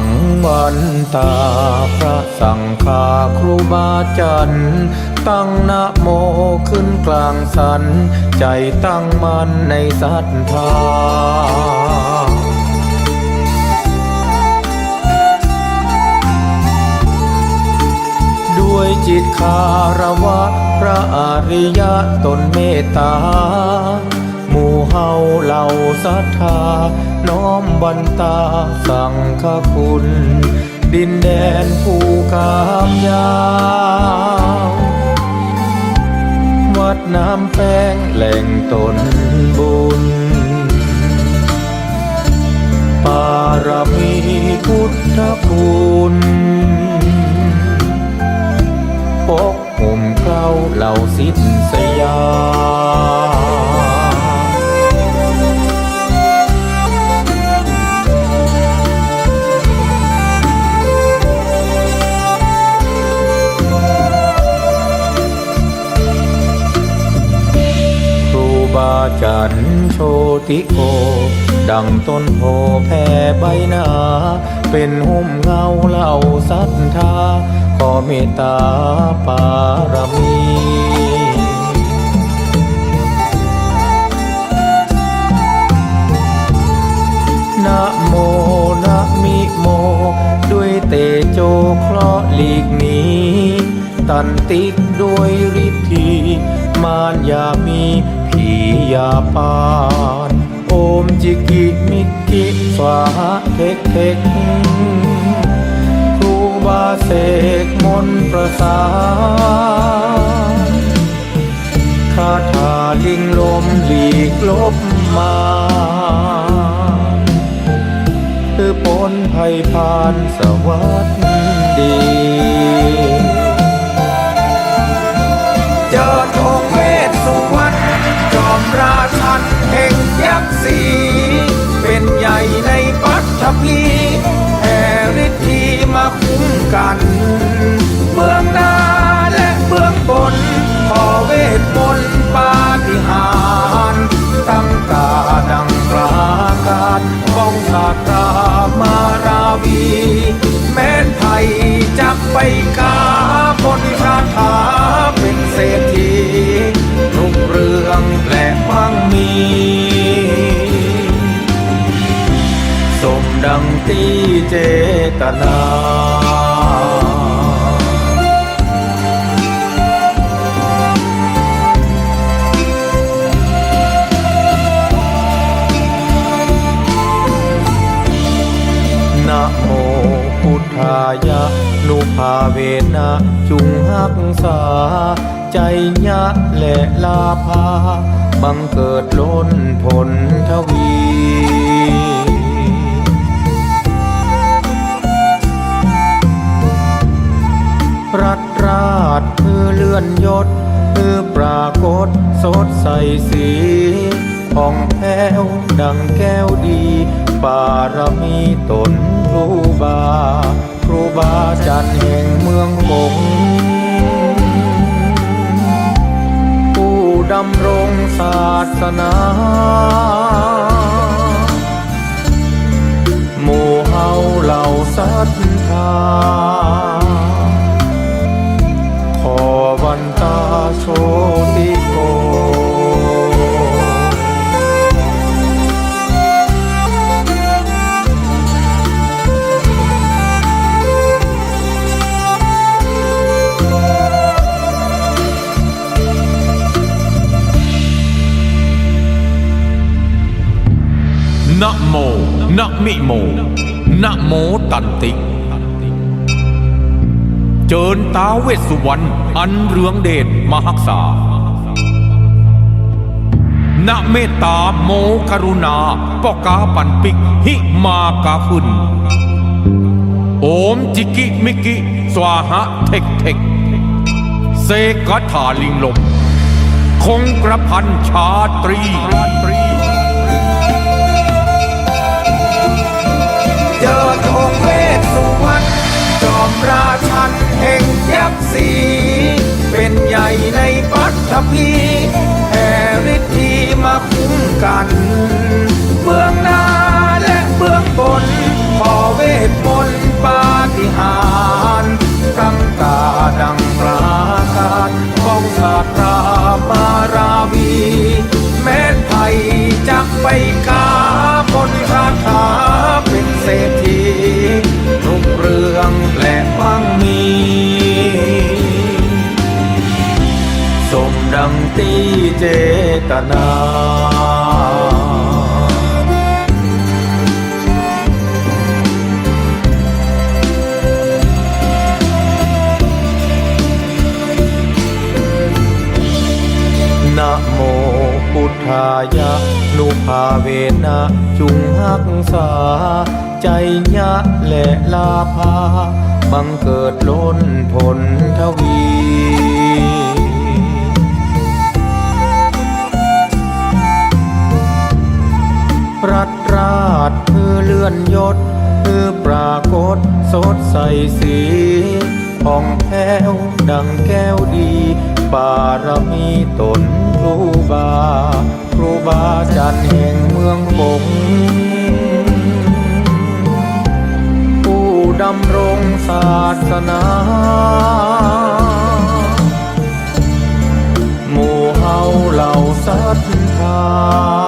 ังวันตาพระสังฆาครูบาจันตั้งนะโมขึ้นกลางสัน ใจตั้งมั่นในศรัทธาด้วยจิตคารวะพระอริยะตนเมตตาาเฒ่าศรัทธา น้อมบันตาสังฆคุณ ดินแดนภูกามยาว วัดน้ำแป้งแหล่งตนบุญ ปารมีพุทธคุณปกห่มเกล้าเหล่าสิทธิสยา ติโก ดังต้นโพแผ่ใบหนาเป็นหุ้มเงาเหล่าศรัทธาขอเมตตาปารมีนะโมนะมิโม ด้วยเตโจเคราะหลีกหนีตันติกด้วยฤทธีมารยามีผียาปาน เทคครูบาเสกมนประสานคาถาลิงลมหลีกลบมาคือปนภัยผ่านสวัสดี กันเบื้องหน้าและเบื้องบนขอเวทมนต์ปาฏิหาริย์ตั้งตาดังปราการป้องศาสตรามาราวี แม้นไทยจักไปกาบนคาถาเป็นเศรษฐีรุ่งเรืองและมั่งมีสมดังที่เจตนาาเวนะจุงหักษา ใจยะและลาภาบังเกิดล้นผลทวีรัดราดเพื่อเลื่อนยศเพื่อปรากฏสดใสสีผ่องแผ้วดังแก้วดี บารมีตนรูบา รูบาจันทร์แห่งเมืองหงผู้ดำรงศาสนาหมู่เฮาเหล่าศรัทธา ขอวันตาโช นะโม นะมิโม นะโมตันติ เจิญตาเวสสุวรรณ อันเรืองเดชมหักษานะเมตตาโมกรุณาปกาปันปิก หิมากาขึ้นโอมจิกิมิกิ สวาหะเทคเทคเสกคาถาลิงลม คงกระพันชาตรี ตนานะโมพุทธายะนุภาเวนะจุงหักษา ใจยะและลาภาบังเกิดล้นผลทวี รัดราดคือเลื่อนยศ คือปรากฏสดใสสีผ่องแผ้วดังแก้วดี บารมีตนครูบา ครูบาจันแห่งเมืองบงผู้ดำรงศาสนาหมู่เฮาเหล่าศรัทธา